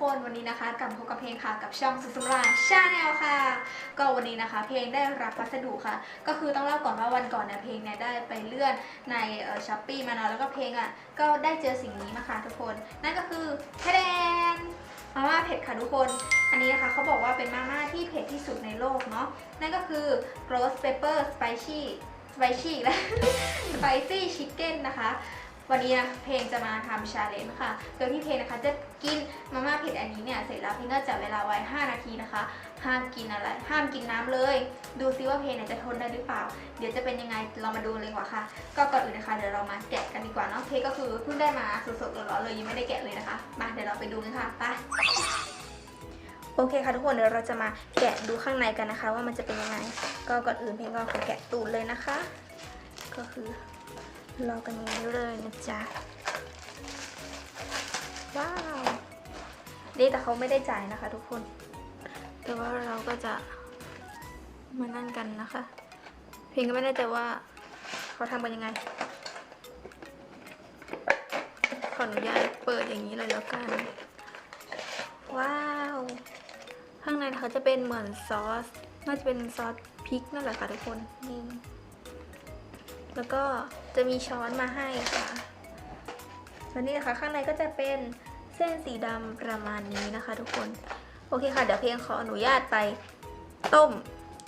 คน วันนี้นะคะกลับพบกับเพลงค่ะกับช่องสุสุราชาแนลค่ะ ก็วันนี้นะคะ เพลงได้รับพัสดุค่ะ ก็คือต้องเล่าก่อนว่าวันก่อนเนี่ยเพลงเนี่ยได้ไปเลื่อนในช้อปปี้มาเนาะแล้วก็เพลงอะก็ได้เจอสิ่งนี้มาค่ะทุกคน นั่นก็คือแทแดนมาม่าเผ็ดค่ะทุกคน อันนี้นะคะเขาบอกว่าเป็นมาม่าที่เผ็ดที่สุดในโลกเนาะนั่นก็คือ r o s t pepper spicy spicy และ spicy chicken นะคะ วันนี้นะเพลงจะมาทำชาเลนจ์ค่ะ โดยที่เพลงนะคะจะกินมาม่าเผ็ดอันนี้เนี่ยเสร็จแล้วเพลงก็จับเวลาไว้ 5 นาทีนะคะ ห้ามกินอะไร ห้ามกินน้ำเลย ดูซิว่าเพลงเนี่ยจะทนได้หรือเปล่า เดี๋ยวจะเป็นยังไงเรามาดูเลยกว่าค่ะ ก็ก่อนอื่นนะคะเดี๋ยวเรามาแกะกันดีกว่าเนาะเพลงก็คือเพิ่งได้มาสดๆร้อนๆเลยยังไม่ได้แกะเลยนะคะมาเดี๋ยวเราไปดูกันค่ะไปโอเคค่ะทุกคนเดี๋ยวเราจะมาแกะดูข้างในกันนะคะ ว่ามันจะเป็นยังไง ก็ก่อนอื่นเพลงก็ขอแกะตูดเลยนะคะ ก็คือ รอกันนี้เลยนะจ๊ะ ว้าว นี่แต่เขาไม่ได้จ่ายนะคะทุกคน แต่ว่าเราก็จะมานั่นกันนะคะ เพลงก็ไม่แน่ใจว่าเขาทำกันยังไง ขออนุญาตเปิดอย่างนี้เลยแล้วกัน ว้าว ข้างในเขาจะเป็นเหมือนซอส น่าจะเป็นซอสพริกนั่นแหละค่ะทุกคน นี่ แล้วก็ จะมีช้อนมาให้ค่ะแล้วนี่นะคะข้างในก็จะเป็นเส้นสีดำประมาณนี้นะคะทุกคน โอเคค่ะ เดี๋ยวเพลงขออนุญาตไปต้ม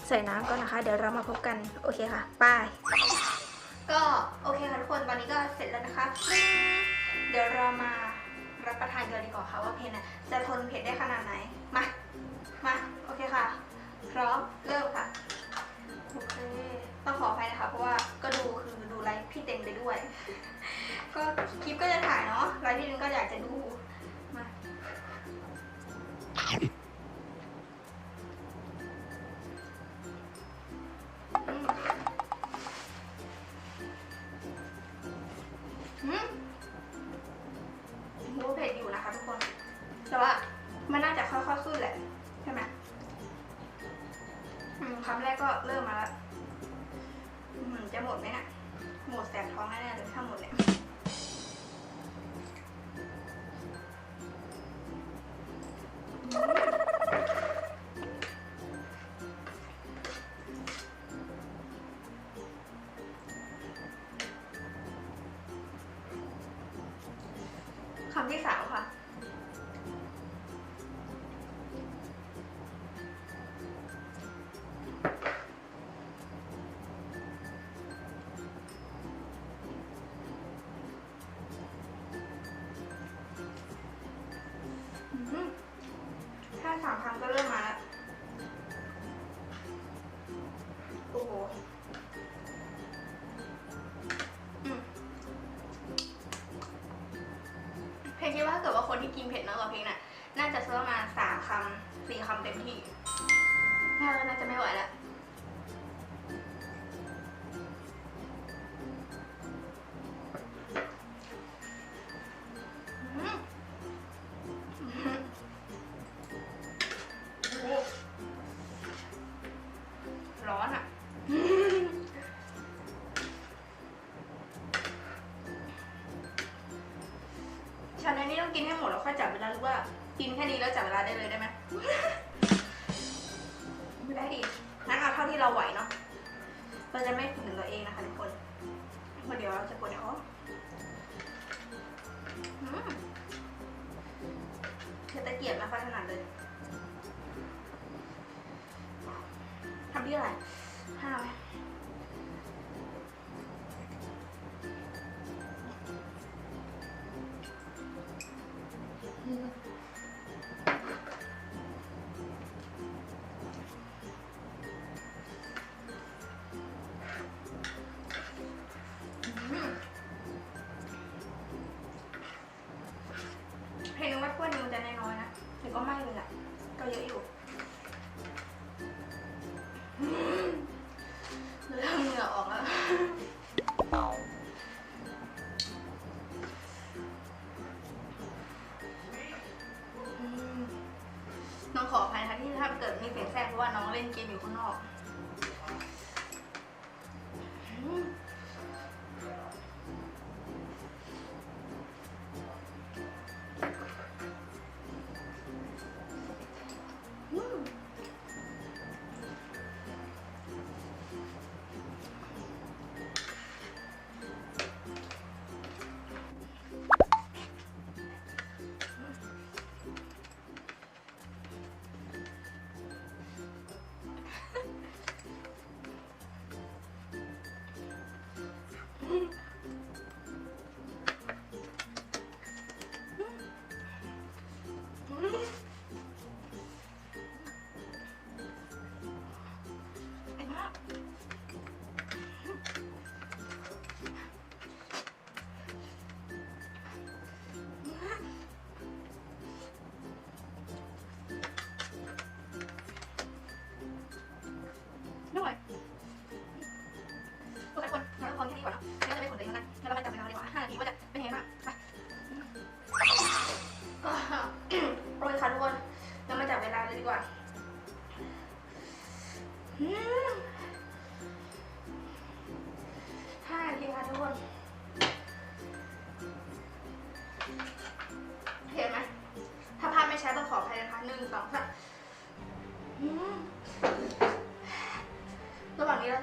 ใส่น้ำก่อนนะคะ เดี๋ยวเรามาพบกัน โอเคค่ะป้ายก็โอเคค่ะทุกคน ตอนนี้ก็เสร็จแล้วนะคะ เดี๋ยวเรามารับประทานกันดีกว่าค่ะว่าเพนจะทนเผ็ดได้ขนาดไหน มา มา โอเคค่ะ พร้อม เริ่มค่ะ โอเค ต้องขออภัยนะคะเพราะว่า ด้วย ก็คลิปก็จะถ่ายเนาะไลฟ์พี่นึงก็อยากจะดูมาอืมอืมรู้เผ็ดอยู่นะคะทุกคน แต่ว่ามันน่าจะค่อยๆขึ้นแหละใช่ไหมคำแรกก็เริ่มมาแล้วจะหมดไหมนี่ย หมดแสบท้องแน่ๆเลยถ้าหมดเนี่ยคำที่สามค่ะ คิดว่าถ้าเกิดว่าคนที่กินเผ็ดน้อยกว่าเพลงน่ะ น่าจะสักประมาณสามคำสี่คำเต็มที่น่าน่าจะไม่ไหวแล้ว นี้ต้องกินให้หมดแล้วค่อยจับเวลาหรือว่า กินแค่นี้แล้วจับเวลาได้เลยได้ไหมไม่ได้ดิงั้นเอาเท่าที่เราไหวเนาะ เราจะไม่ฝืนตัวเองนะคะทุกคนเพราะเดี๋ยวเราจะปวดท้องอืมเธอตะเกียบมาค่อยถนัดเลยทำที่อะไรห้าไหม น้องขออภัยนะคะที่ถ้าเกิดมีเสียงแทรกเพราะว่าน้องเล่นเกมอยู่ข้างนอก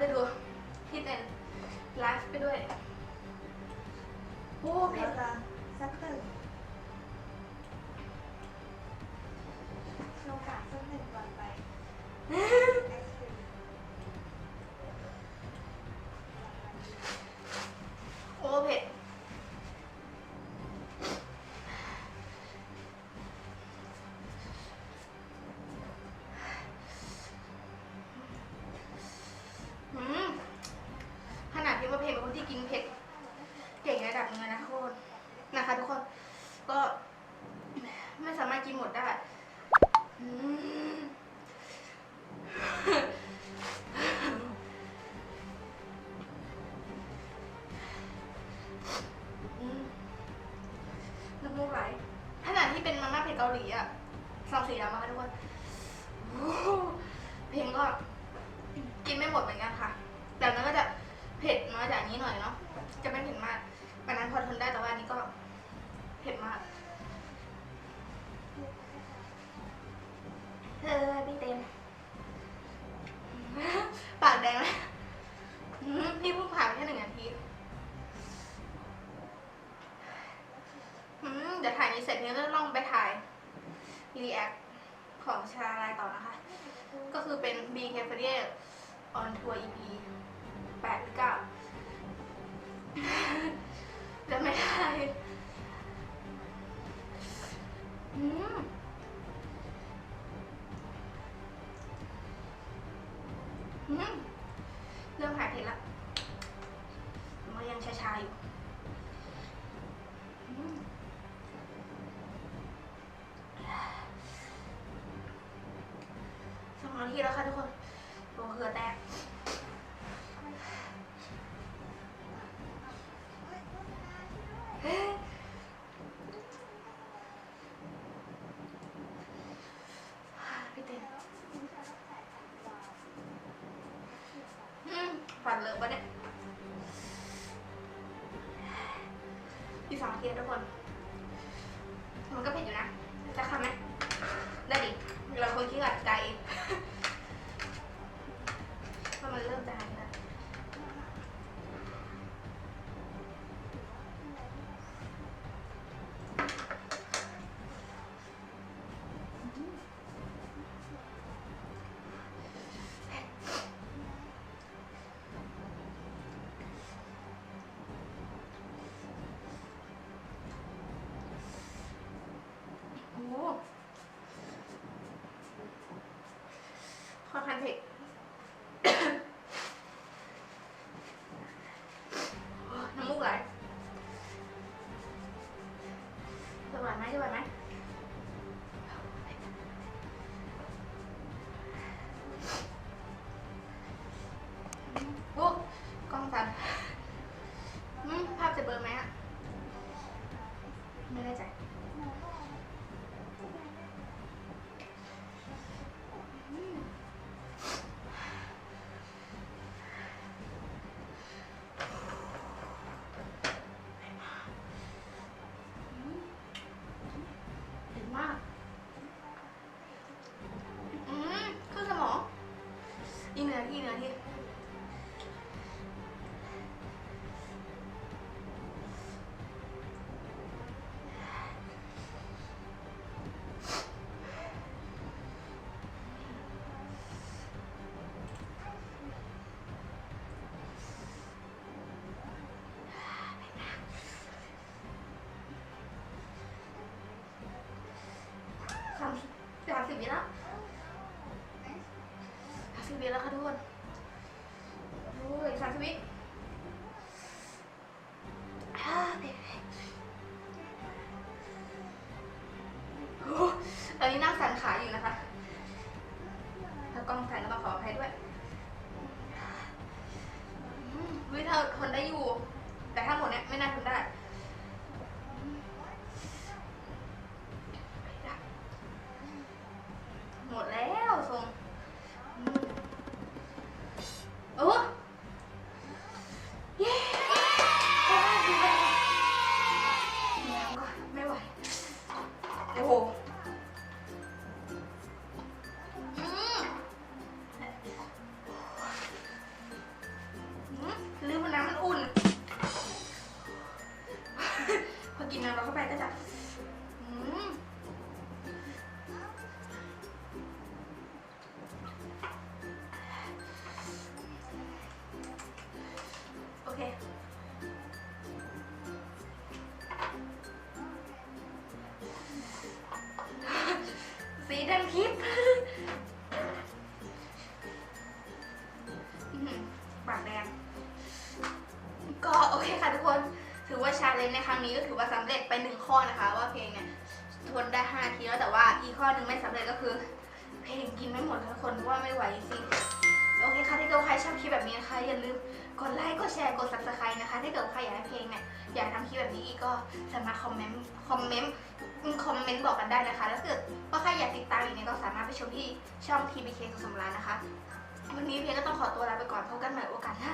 这个。 กล่องสีดมาค่ะทุกคน 我喝的 อนนี้นั่งสั่นขาอยู่นะคะถ้ากล้องแทนก็ต้องขอ ข้อนะคะ ว่าเพลงเนี่ยทนได้5ทีแล้วแต่ว่าอีกข้อหนึ่งไม่สำเร็จก็คือ เพลงกินไม่หมดทุกคนเพราะว่าไม่ไหวจริงโอเคค่ะถ้าเกิดใครชอบคลิปแบบนี้นะคะอย่าลืมกดไลค์กดแชร์กด subscribe นะคะ ถ้าเกิดใครอยากให้เพลงเนี่ยอยากทำคลิปแบบนี้อีกก็สามารถคอมเมนต์คอมเมนต์คอมเมนต์บอกกันได้นะคะ แล้วถ้าเกิดว่าใครอยากติดตามอีกเนี่ยก็สามารถไปชมที่ช่อง TBK สุสำราญนะคะ วันนี้เพลงก็ต้องขอตัวลาไปก่อนพบกันใหม่โอกาสหน้า